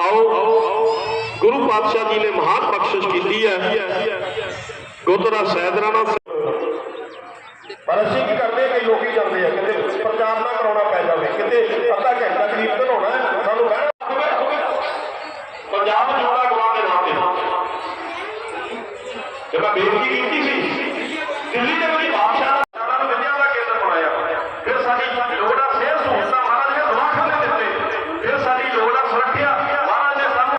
ਆਓ ਗੁਰੂ ਪਾਤਸ਼ਾਹ ਜੀ ਨੇ ਮਹਾਨ ਬਖਸ਼ਿਸ਼ ਕੀਤੀ ਹੈ ਗੁਰਦੁਆਰਾ ਸੈਦਰਾਣਾ ਪਰ ਅਸੀਂ ਕੀ ਕਰਦੇ ਕਈ ਲੋਕੀ ਜਾਂਦੇ ਆ ਕਿਤੇ ਪ੍ਰਚਾਰ ਨਾ ਕਰਾਉਣਾ ਪੈ ਜਾਵੇ ਕਿਤੇ ਅੱਧਾ ਘੰਟਾ ਕਰੀਬ ਬਣਾਉਣਾ ਹੈ, ਸਾਨੂੰ ਬਹਿਣਾ ਪੰਜਾਬ ਜੋੜਾ ਗਵਾ ਦੇ ਨਾਮ ਤੇ ਜੇ ਮੈਂ ਬੇਨਤੀ ਕੀਤੀ ਸੀ ਦਿੱਲੀ ਦੇ ਵਿੱਚ ਬਾਦਸ਼ਾਹ ਸਾਡਾ ਨੂੰ ਵਿਦਿਆ ਦਾ ਕੇਂਦਰ ਬਣਾਇਆ ਫਿਰ ਸਾਡੀ ਲੋੜ ਆ ਸਿਹਤ ਸਹੂਲਤਾਂ ਮਹਾਰਾਜ ਨੇ ਦਵਾਖਾਨੇ ਦਿੱਤੇ ਫਿਰ ਸਾਡੀ ਲੋੜ ਆ ਸੁਰੱਖਿਆ ਮਹਾਰਾਜ ਨੇ ਸਾਨੂੰ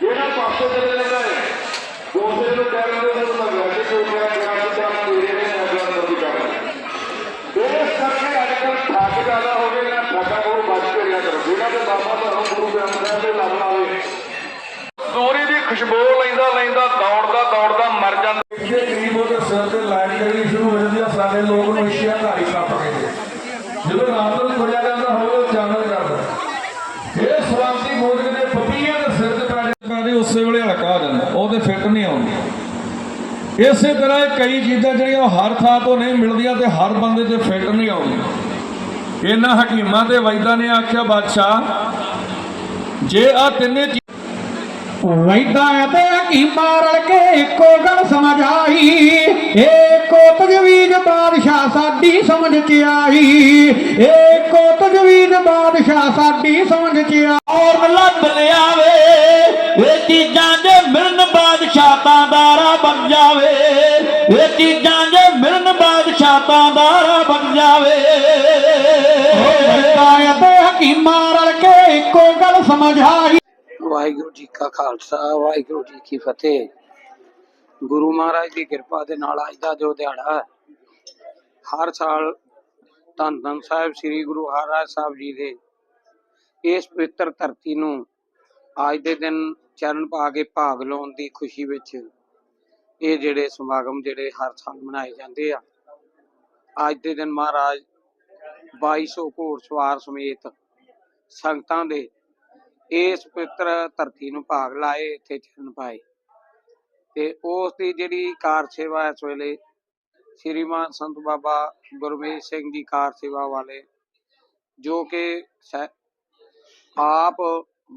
ਜਿਹੜਾ ਪਾਸੇ ਚਲੇ ਜਾਂਦਾ ਹੈ ਦੂਸਰੇ ਨੂੰ ਕਹਿ ਰਹੇ ਨੇ ਉਹ ਲੱਗ ਰਿਹਾ ਕਿ ਕੋਈ ਮੈਂ ਗ੍ਰਾਮ ਦਾ ਤੇਰੇ ਨੇ ਅਗਲਾ ਨਦੀ ਕਰ ਇਸ ਕਰਕੇ ਅੱਜ ਕੱਲ੍ਹ ਠੱਗ ਜ਼ਿਆਦਾ ਹੋ ਗਏ ਨਾ ਠੱਗਾਂ ਕੋਲ ਬਚ ਕੇ ਰਿਹਾ ਕਰੋ ਜਿਹੜਾ ਤੇ ਬਾਬਾ ਧਰਮ ਗੁਰੂ ਗ੍ਰੰਥ ਸਾਹਿਬ ਦੇ ਲੱਗ ਲਾਵੇ ਸੂਰੀ ਦੀ ਖੁਸ਼ਬੂ ਲੈਂਦਾ ਲੈਂਦਾ, ਦੌੜਦਾ ਦੌੜਦਾ ਮਰ ਜਾਂਦਾ। ਇਹ ਗਰੀਬ ਉਹਦੇ ਸਿਰ ਤੇ ਲਾਈਟ ਕਰਨੀ ਸ਼ੁਰੂ ਹੋ ਜਾਂਦੀ ਆ, ਸਾਡੇ ਲੋਕ ਨੂੰ ਏਸ਼ੀਆ ਘਾਰੀ ਕੱਪ ਗਏ ਜਦੋਂ ਰਾਤ ਨੂੰ ਤੁਰਿਆ ਜਾਂਦਾ ਹੋਵੇ ਉਹ ਚਾਨਣ ਕਰਦਾ। ਇਹ ਸਵਾਮੀ ਮੋਦਕ ਦੇ ਪਪੀਆਂ ਦੇ ਸਿਰ ਤੇ ਪੈ ਜਾਂਦੇ ਉਸੇ ਵੇਲੇ ਹਲਕਾ ਹੋ ਜਾਂਦਾ, ਉਹਦੇ ਫਿੱਟ ਨਹੀਂ ਆਉਂਦੀ। ਇਸੇ ਤਰ੍ਹਾਂ ਕਈ ਚੀਜ਼ਾਂ ਜਿਹੜੀਆਂ ਉਹ ਹਰ ਥਾਂ ਤੋਂ ਨਹੀਂ ਮਿਲਦੀਆਂ ਤੇ ਹਰ ਬੰਦੇ ਤੇ ਫਿੱਟ ਨਹੀਂ ਆਉਂਦੀਆਂ ਇਹਨਾਂ ਹਕੀਮਾਂ ਤੇ ਵੈਦਾਂ ਨੇ ਆਖਿਆ, ਬਾਦਸ਼ਾਹ, ਜੇ ਆ ਤਿੰਨੇ ਚੀਜ਼ਾਂ ਵੈਦਾਂ ਅਤੇ ਹਕੀਮਾਂ ਰਲ ਕੇ ਇੱਕੋ ਗੱਲ ਸਮਝ ਆਈ ਏਕੋ ਤਜਵੀਜ਼ ਬਾਦਸ਼ਾਹ ਸਾਡੀ ਸਮਝ ਚ ਆਈ ਏਕੋ ਤਜਵੀਜ਼ ਬਾਦਸ਼ਾਹ ਸਾਡੀ ਸਮਝ ਚ ਆਈ ਔਰ ਲੱਭ ਲਿਆਵੇ ਇਹ ਚੀਜ਼ਾਂ ਜੇ ਮਿਲਣ ਬਾਦਸ਼ਾਹ ਤਾਂ ਦਾਰਾ ਬਣ ਜਾਵੇ ਇਹ ਚੀਜ਼ਾਂ ਜੇ ਮਿਲਣ ਬਾਦਸ਼ਾਹ ਤਾਂ ਦਾਰਾ ਬਣ ਜਾਵੇ ਵੈਦਾਂ ਅਤੇ ਹਕੀਮਾਂ ਰਲ ਕੇ ਵਾਹਿਗੁਰੂ ਜੀ ਕਾ ਖਾਲਸਾ, ਵਾਹਿਗੁਰੂ ਜੀ ਕੀ ਫਤਿਹ। ਗੁਰੂ ਮਹਾਰਾਜ ਦੀ ਕਿਰਪਾ ਦੇ ਨਾਲ ਅੱਜ ਦਾ ਜੋ ਦਿਹਾੜਾ ਹਰ ਸਾਲ ਧੰਨ ਧੰਨ ਸਾਹਿਬ ਸ੍ਰੀ ਗੁਰੂ ਹਰਿਰਾਜ ਸਾਹਿਬ ਜੀ ਦੇ ਇਸ ਪਵਿੱਤਰ ਧਰਤੀ ਨੂੰ ਅੱਜ ਦੇ ਦਿਨ ਚਰਨ ਪਾ ਕੇ ਭਾਗ ਲਾਉਣ ਦੀ ਖੁਸ਼ੀ ਵਿੱਚ ਇਹ ਜਿਹੜੇ ਸਮਾਗਮ ਜਿਹੜੇ ਹਰ ਸਾਲ ਮਨਾਏ ਜਾਂਦੇ ਆ, ਅੱਜ ਦੇ ਦਿਨ ਮਹਾਰਾਜ 2200 ਘੋੜ ਸਵਾਰ ਸਮੇਤ ਸੰਗਤਾਂ ਦੇ ਇਸ ਪਵਿੱਤਰ ਧਰਤੀ ਨੂੰ ਭਾਗ ਲਾਏ, ਇੱਥੇ ਚਰਨ ਪਾਏ। ਤੇ ਉਸ ਦੀ ਜਿਹੜੀ ਕਾਰ ਸੇਵਾ ਇਸ ਵੇਲੇ ਸ਼੍ਰੀਮਾਨ ਸੰਤ ਬਾਬਾ ਗੁਰਮੇਸ਼ ਸਿੰਘ ਜੀ ਕਾਰ ਸੇਵਾ ਵਾਲੇ, ਜੋ ਕਿ ਆਪ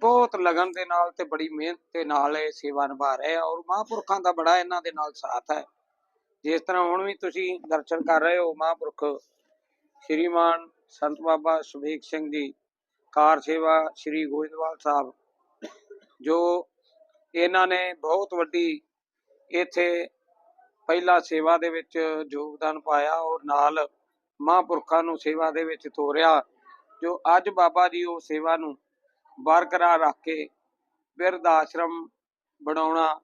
ਬਹੁਤ ਲਗਨ ਦੇ ਨਾਲ ਤੇ ਬੜੀ ਮਿਹਨਤ ਦੇ ਨਾਲ ਇਹ ਸੇਵਾ ਨਿਭਾ ਰਹੇ ਆ ਔਰ ਮਹਾਂਪੁਰਖਾਂ ਦਾ ਬੜਾ ਇਹਨਾਂ ਦੇ ਨਾਲ ਸਾਥ ਹੈ। ਜਿਸ ਤਰ੍ਹਾਂ ਹੁਣ ਵੀ ਤੁਸੀਂ ਦਰਸ਼ਨ ਕਰ ਰਹੇ ਹੋ, ਮਹਾਂਪੁਰਖ ਸ਼੍ਰੀਮਾਨ ਸੰਤ ਬਾਬਾ ਸੁਭੇਗ ਸਿੰਘ ਜੀ ਕਾਰ ਸੇਵਾ ਸ੍ਰੀ ਗੋਇੰਦਵਾਲ ਸਾਹਿਬ, ਜੋ ਇਹਨਾਂ ਨੇ ਬਹੁਤ ਵੱਡੀ ਇੱਥੇ ਪਹਿਲਾ ਸੇਵਾ ਦੇ ਵਿੱਚ ਯੋਗਦਾਨ ਪਾਇਆ ਔਰ ਨਾਲ ਮਹਾਂਪੁਰਖਾਂ ਨੂੰ ਸੇਵਾ ਦੇ ਵਿੱਚ ਤੋਰਿਆ, ਜੋ ਅੱਜ ਬਾਬਾ ਜੀ ਉਹ ਸੇਵਾ ਨੂੰ ਬਰਕਰਾਰ ਰੱਖ ਕੇ ਬਿਰਧ ਆਸ਼ਰਮ ਬਣਾਉਣਾ,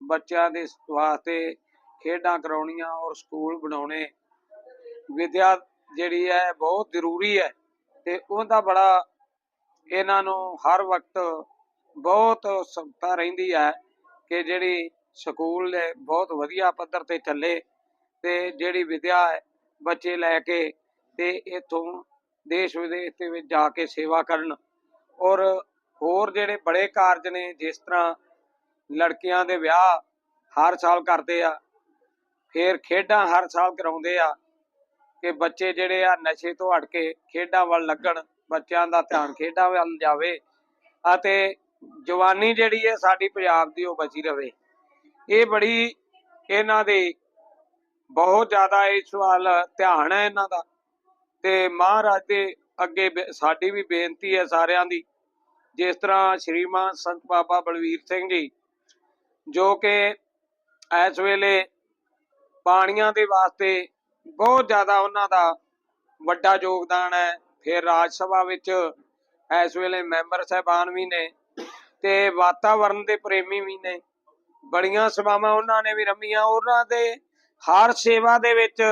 ਬੱਚਿਆਂ ਦੇ ਵਾਸਤੇ ਖੇਡਾਂ ਕਰਾਉਣੀਆਂ ਔਰ ਸਕੂਲ ਬਣਾਉਣੇ, ਵਿਦਿਆ ਜਿਹੜੀ ਹੈ ਬਹੁਤ ਜ਼ਰੂਰੀ ਹੈ ਤੇ ਉਹਦਾ ਬੜਾ ਇਹਨਾਂ ਨੂੰ ਹਰ ਵਕਤ ਬਹੁਤ ਉਤਸੁਕਤਾ ਰਹਿੰਦੀ ਹੈ ਕਿ ਜਿਹੜੀ ਸਕੂਲ ਬਹੁਤ ਵਧੀਆ ਪੱਧਰ ਤੇ ਚੱਲੇ ਤੇ ਜਿਹੜੀ ਵਿਦਿਆ ਹੈ ਬੱਚੇ ਲੈ ਕੇ ਤੇ ਇਥੋਂ ਦੇਸ਼ ਵਿਦੇਸ਼ ਦੇ ਵਿੱਚ ਜਾ ਕੇ ਸੇਵਾ ਕਰਨ ਔਰ ਹੋਰ ਜਿਹੜੇ ਬੜੇ ਕਾਰਜ ਨੇ, ਜਿਸ ਤਰ੍ਹਾਂ ਲੜਕੀਆਂ ਦੇ ਵਿਆਹ ਹਰ ਸਾਲ ਕਰਦੇ ਆ, ਫਿਰ ਖੇਡਾਂ ਹਰ ਸਾਲ ਕਰਾਉਂਦੇ ਆ ਕਿ ਬੱਚੇ ਜਿਹੜੇ ਆ ਨਸ਼ੇ ਤੋਂ ਹਟ ਕੇ ਖੇਡਾਂ ਵੱਲ ਲੱਗਣ ਬੱਚਿਆਂ ਦਾ ਧਿਆਨ ਖੇਡਾਂ ਵੱਲ ਜਾਵੇ ਅਤੇ ਜਵਾਨੀ ਜਿਹੜੀ ਹੈ ਸਾਡੀ ਪੰਜਾਬ ਦੀ ਉਹ ਬਚੀ ਰਵੇ। ਇਹ ਬੜੀ ਇਹਨਾਂ ਦੀ ਬਹੁਤ ਜ਼ਿਆਦਾ ਇਸ ਵੱਲ ਧਿਆਨ ਹੈ ਇਹਨਾਂ ਦਾ ਤੇ ਮਹਾਰਾਜ ਦੇ ਅੱਗੇ ਸਾਡੀ ਵੀ ਬੇਨਤੀ ਹੈ ਸਾਰਿਆਂ ਦੀ। ਜਿਸ ਤਰ੍ਹਾਂ ਸ਼੍ਰੀਮਾਨ ਸੰਤ ਬਾਬਾ ਬਲਵੀਰ ਸਿੰਘ ਜੀ, ਜੋ ਕਿ ਇਸ ਵੇਲੇ ਪਾਣੀਆਂ ਦੇ ਵਾਸਤੇ ਬਹੁਤ ਜ਼ਿਆਦਾ ਉਹਨਾਂ ਦਾ ਵੱਡਾ ਯੋਗਦਾਨ ਹੈ। ਫਿਰ ਰਾਜ ਸਭਾ ਵਿੱਚ ਇਸ ਵੇਲੇ ਮੈਂਬਰ ਸਾਹਿਬਾਨ ਵੀ ਨੇ ਤੇ ਵਾਤਾਵਰਣ ਦੇ ਪ੍ਰੇਮੀ ਵੀ ਨੇ। ਬੜੀਆਂ ਸੇਵਾਵਾਂ ਉਹਨਾਂ ਨੇ ਵੀ ਰੰਮੀਆਂ ਉਹਨਾਂ ਦੇ ਹਰ ਸੇਵਾ ਦੇ ਵਿੱਚ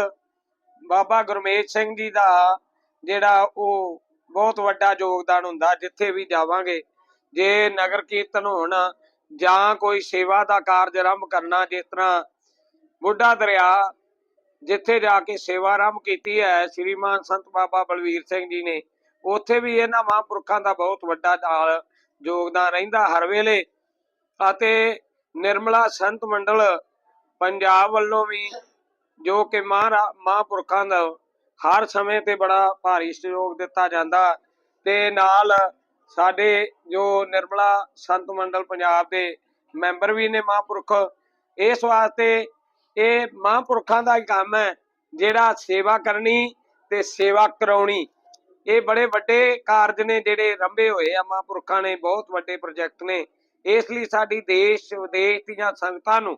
ਬਾਬਾ ਗੁਰਮੇਜ ਸਿੰਘ ਜੀ ਦਾ ਜਿਹੜਾ ਉਹ ਬਹੁਤ ਵੱਡਾ ਯੋਗਦਾਨ ਹੁੰਦਾ, ਜਿੱਥੇ ਵੀ ਜਾਵਾਂਗੇ, ਜੇ ਨਗਰ ਕੀਰਤਨ ਹੋਣ ਜਾਂ ਕੋਈ ਸੇਵਾ ਦਾ ਕਾਰਜ ਆਰੰਭ ਕਰਨਾ, ਜਿਸ ਤਰ੍ਹਾਂ ਬੁੱਢਾ ਦਰਿਆ ਜਿੱਥੇ ਜਾ ਕੇ ਸੇਵਾ ਆਰੰਭ ਕੀਤੀ ਹੈ ਸ੍ਰੀਮਾਨ ਸੰਤ ਬਾਬਾ ਬਲਵੀਰ ਸਿੰਘ ਜੀ ਨੇ, ਉੱਥੇ ਵੀ ਇਹਨਾਂ ਮਹਾਂਪੁਰਖਾਂ ਦਾ ਬਹੁਤ ਵੱਡਾ ਨਾਲ ਯੋਗਦਾਨ ਰਹਿੰਦਾ ਹਰ ਵੇਲੇ ਅਤੇ ਨਿਰਮਲਾ ਸੰਤ ਮੰਡਲ ਪੰਜਾਬ ਵੱਲੋਂ ਵੀ ਜੋ ਕਿ ਮਹਾਰਾ- ਮਹਾਂਪੁਰਖਾਂ ਦਾ ਹਰ ਸਮੇਂ ਤੇ ਬੜਾ ਭਾਰੀ ਸਹਿਯੋਗ ਦਿੱਤਾ ਜਾਂਦਾ ਤੇ ਨਾਲ ਸਾਡੇ ਜੋ ਨਿਰਮਲਾ ਸੰਤ ਮੰਡਲ ਪੰਜਾਬ ਦੇ ਮੈਂਬਰ ਵੀ ਨੇ ਮਹਾਂਪੁਰਖ, ਇਸ ਵਾਸਤੇ ਇਹ ਮਹਾਂਪੁਰਖਾਂ ਦਾ ਕੰਮ ਹੈ, ਜਿਹੜਾ ਸੇਵਾ ਕਰਨੀ ਤੇ ਸੇਵਾ ਕਰਾਉਣੀ। ਇਹ ਬੜੇ ਵੱਡੇ ਕਾਰਜ ਨੇ ਜਿਹੜੇ ਰੰਭੇ ਹੋਏ ਆ ਮਹਾਂਪੁਰਖਾਂ ਨੇ, ਬਹੁਤ ਵੱਡੇ ਪ੍ਰੋਜੈਕਟ ਨੇ। ਇਸ ਲਈ ਸਾਡੀ ਦੇਸ਼, ਵਿਦੇਸ਼ ਦੀਆਂ ਸੰਗਤਾਂ ਨੂੰ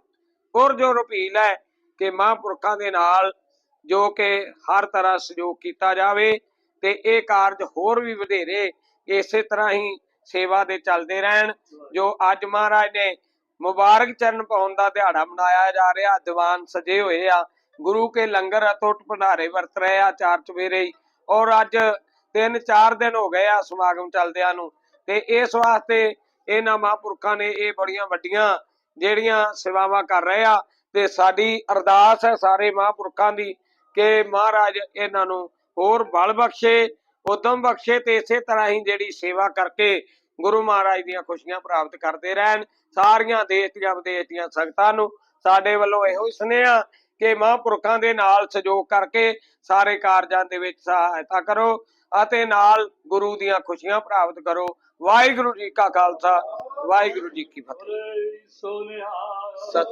ਪੁਰਜੋਰ ਅਪੀਲ ਹੈ ਕਿ ਮਹਾਂਪੁਰਖਾਂ ਦੇ ਨਾਲ ਜੋ ਕਿ ਹਰ ਤਰ੍ਹਾਂ ਸਹਿਯੋਗ ਕੀਤਾ ਜਾਵੇ ਤੇ ਇਹ ਕਾਰਜ ਹੋਰ ਵੀ ਵਧੇਰੇ ਇਸੇ ਤਰ੍ਹਾਂ ਹੀ ਸੇਵਾ ਦੇ ਚੱਲਦੇ ਰਹਿਣ, ਜੋ ਅੱਜ ਮਹਾਰਾਜ ਨੇ ਮੁਬਾਰਕ ਚਰਨ ਪਾਉਣ ਦਾ ਦਿਹਾੜਾ ਮਨਾਇਆ ਜਾ ਰਿਹਾ। ਦੀਵਾਨ ਸਜੇ ਹੋਏ ਆ। ਗੁਰੂ ਕੇ ਲੰਗਰ ਅਟੁੱਟ ਭੰਡਾਰੇ ਵਰਤ ਰਹੇ ਆ ਚਾਰ ਚਵੇਰੇ ਔਰ ਅੱਜ ਤਿੰਨ ਚਾਰ ਦਿਨ ਹੋ ਗਏ ਆ ਸਮਾਗਮ ਚੱਲਦਿਆਂ ਨੂੰ। ਤੇ ਇਸ ਵਾਸਤੇ ਇਹਨਾਂ ਮਹਾਂਪੁਰਖਾਂ ਨੇ ਇਹ ਬੜੀਆਂ ਵੱਡੀਆਂ ਜਿਹੜੀਆਂ ਸੇਵਾਵਾਂ ਕਰ ਰਹੇ ਆ। ਤੇ ਸਾਡੀ ਅਰਦਾਸ ਹੈ ਸਾਰੇ ਮਹਾਂਪੁਰਖਾਂ ਦੀ ਕਿ ਮਹਾਰਾਜ ਇਹਨਾਂ ਨੂੰ ਹੋਰ ਬਲ ਬਖਸ਼ੇ, ਉਦਮ ਬਖਸ਼ੇ ਤੇ ਇਸੇ ਤਰ੍ਹਾਂ ਹੀ ਜਿਹੜੀ ਸੇਵਾ ਕਰਕੇ ਗੁਰੂ ਮਹਾਰਾਜ ਦੀਆਂ ਖੁਸ਼ੀਆਂ ਪ੍ਰਾਪਤ ਕਰਦੇ ਰਹਿਣ ਸਾਰੀਆਂ ਦੇਸ਼ ਦੀਆਂ ਵਿਦੇਸ਼ ਦੀਆਂ ਸੰਗਤਾਂ ਨੂੰ ਸਾਡੇ ਵੱਲੋਂ ਇਹੋ ਹੀ ਸੁਨੇਹਾ ਕਿ ਮਹਾਂਪੁਰਖਾਂ ਦੇ ਨਾਲ ਸਹਿਯੋਗ ਕਰਕੇ ਸਾਰੇ ਕਾਰਜਾਂ ਦੇ ਵਿੱਚ ਸਹਾਇਤਾ ਕਰੋ ਅਤੇ ਨਾਲ ਗੁਰੂ ਦੀਆਂ ਖੁਸ਼ੀਆਂ ਪ੍ਰਾਪਤ ਕਰੋ। ਵਾਹਿਗੁਰੂ ਜੀ ਕਾ ਖਾਲਸਾ ਵਾਹਿਗੁਰੂ ਜੀ ਕੀ ਫਤਿਹ। ਸਤਿ